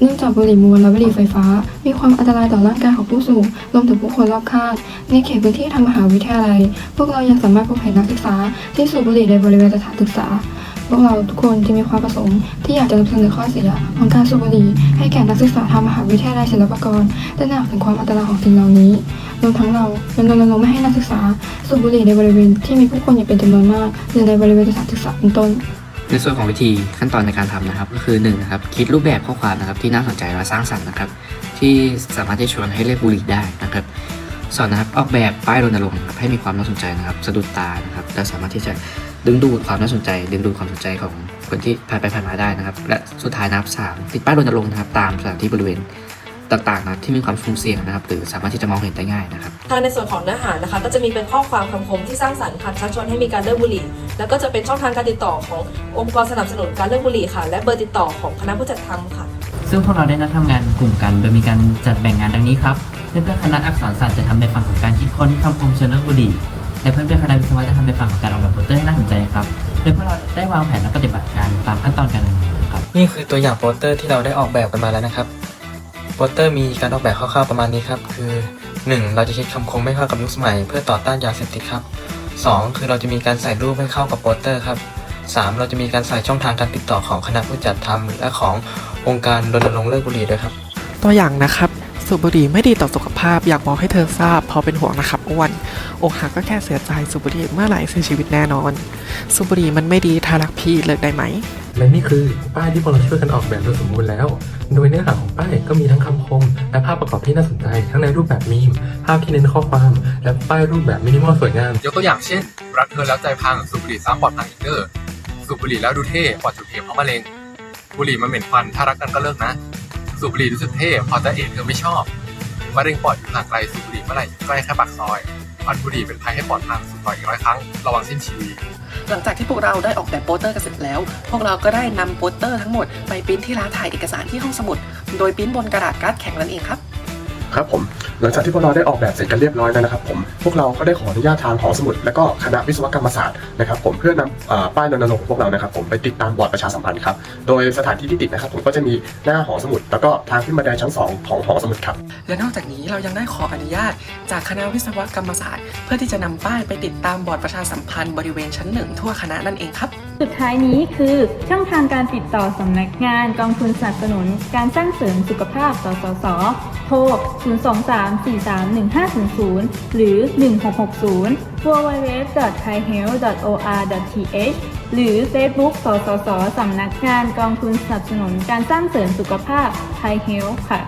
เนื่องจากบุหรี่มวลและบุหรี่ไฟฟ้า มีความอันตรายต่อร่างกายของผู้สูบรวมถึงผู้คนรอบข้าง ในเขตพื้นที่ทางมหาวิทยาลัย พวกเรายังสามารถพบเห็นนักศึกษา ที่สูบบุหรี่ในบริเวณสถานศึกษา พวกเราทุกคนจะมีความประสงค์ที่อยากจะนำเสนอข้อเสียของการสูบบุหรี่ให้แก่นักศึกษาทางมหาวิทยาลัยศิลปากรได้หนักถึงความอันตรายของสิ่งเหล่านี้รวมทั้งเรายังรณรงค์ไม่ให้นักศึกษาสูบบุหรี่ในบริเวณที่มีผู้คนอยู่เป็นจำนวนมากหรือในบริเวณสถานศึกษาเป็นต้น ในส่วนของวิธีขั้นตอนในการทำนะครับ ก็คือ1นงนะครับคิดรูปแบบข้อความนะครับที่น่าสนใจและสร้างสรรค์นะครับ ที่สามารถที่จะชวนให้เลิกบุหรี่ได้นะครับสองนะครับออกแบบป้ายรณรงค์นะครับให้มีความน่าสนใจนะครับ สะดุดตานะครับและสามารถที่จะดึงดูดความน่าสนใจ ดึงดูดความสนใจของคนที่ผ่านไปผ่านมาได้นะครับ และสุดท้ายนะครับสามติดป้ายรณรงค์นะครับตามสถานที่บริเวณต่างๆนะที่มีความสุ่มเสี่ยงนะครับ หรือสามารถที่จะมองเห็นได้ง่ายนะครับทางในส่วนของเนื้อหานะคะ ก็จะมีเป็นข้อความคำคมที่สร้างสรรค์ค่ะชักชวนให้มีการเลิกบุหรี่ แล้วก็จะเป็นช่องทางการติดต่อขององค์กรสนับสนุนการเลิกบุหรี่ค่ะ และเบอร์ติดต่อของคณะผู้จัดทำค่ะ ซึ่งพวกเราได้นัดทำงานกลุ่มกัน โดยมีการจัดแบ่งงานดังนี้ครับเพื่อนๆคณะอักษรศาสตร์จะทำในฝั่งของการคิดค้นคำคมเชิงเรื่องบุหรี่และเพื่อนๆคณะวิศวะจะทำในฝั่งของการออกแบบโปสเตอร์ให้น่าสนใจครับโดยพวกเราได้วางแผนและปฏิบัติการตามขั้นตอนการดำเนินงานครับนี่คือตัวอย่างโปสเตอร์ที่เราได้ออกแบบกันมาแล้วนะครับโปสเตอร์มีการออกแบบคร่าวๆประมาณนี้ครับคือ 1. เราจะคิดคำคมไม่เข้ากับยุคสมัย เพื่อต่อต้านยาเสพติดครับ 2. คือเราจะมีการใส่รูปให้เข้ากับโปสเตอร์ครับ 3. เราจะมีการใส่ช่องทางการติดต่อของคณะผู้จัดทำและขององค์การรณรงค์เลิกบุหรี่ด้วยครับ ตัวอย่างนะครับ สูบบุหรี่ไม่ดีต่อสุขภาพอยากบอกให้เธอทราบเพอเป็นห่วงนะครับอ้วนอกหักก็แค่เสียใจสูบบุหรี่เมื่อไหร่เสียชีวิตแน่นอน สูบบุหรี่มันไม่ดีถ้ารักพี่เลิกได้ไหมและนี่คือป้ายที่พวกเราช่วยกันออกแบบโดยสมบูรณ์แล้ว โดยเนื้อหาของป้ายก็มีทั้งคำคม และภาพประกอบที่น่าสนใจทั้งในรูปแบบมีม ภาพที่เน้นข้อความ และป้ายรูปแบบมินิมอลสวยงาม ยกตัวอย่างเช่น รักเธอแล้วใจพังสูบบุหรี่ซ้ำปอดพังอีกเดอร์ สูบบุหรี่แล้วดูเท่ปอดจุดเทเพราะมะเร็ง บุหรี่มันเหม็นควันถ้ารักกันก็เลิกนะ สูบบุหรี่รู้สึกเท่พอจะเอ็นเธอไม่ชอบมะเร็งปอดอยู่ห่างไกลสูบบุหรี่เมื่อไหร่ใกล้แค่ปากซอยควันบุหรี่เป็นภัยให้ปอดพังสูบต่ออีกร้อยครั้งระวังสิ้นชีวิตหลังจากที่พวกเราได้ออกแบบโปสเตอร์กันเสร็จแล้ว พวกเราก็ได้นำโปสเตอร์ทั้งหมดไปปริ้นที่ร้านถ่ายเอกสารที่ห้องสมุด โดยปริ้นบนกระดาษการ์ดแข็งนั่นเองครับ ครับผมหลังจากที่พวกเราได้ออกแบบเสร็จกันเรียบร้อยแล้วนะครับผมพวกเราก็ได้ขออนุญาตทางหอสมุดและก็คณะวิศวกรรมศาสตร์นะครับผมเพื่อนำป้ายรณรงค์ของพวกเรานะครับผมไปติดตามบอร์ดประชาสัมพันธ์ครับโดยสถานที่ที่ติดนะครับผมก็จะมีหน้าหอสมุด แล้วก็ทางขึ้นบันไดชั้นสองของหอสมุดครับและนอกจากนี้เรายังได้ขออนุญาต จากคณะวิศวกรรมศาสตร์ เพื่อที่จะนำป้ายไปติดตามบอร์ดประชาสัมพันธ์บริเวณชั้นหนึ่งทั่วคณะนั่นเองครับ สุดท้ายนี้คือช่องทางการติดต่อสำนักงานกองทุนสนับสนุน การสร้างเสริมสุขภาพ สสส โทร 023431500 หรือ 1660 www.thaihealth.or.th หรือ Facebook สสส สำนักงานกองทุนสนับสนุน การสร้างเสริมสุขภาพ Thai Health ค่ะ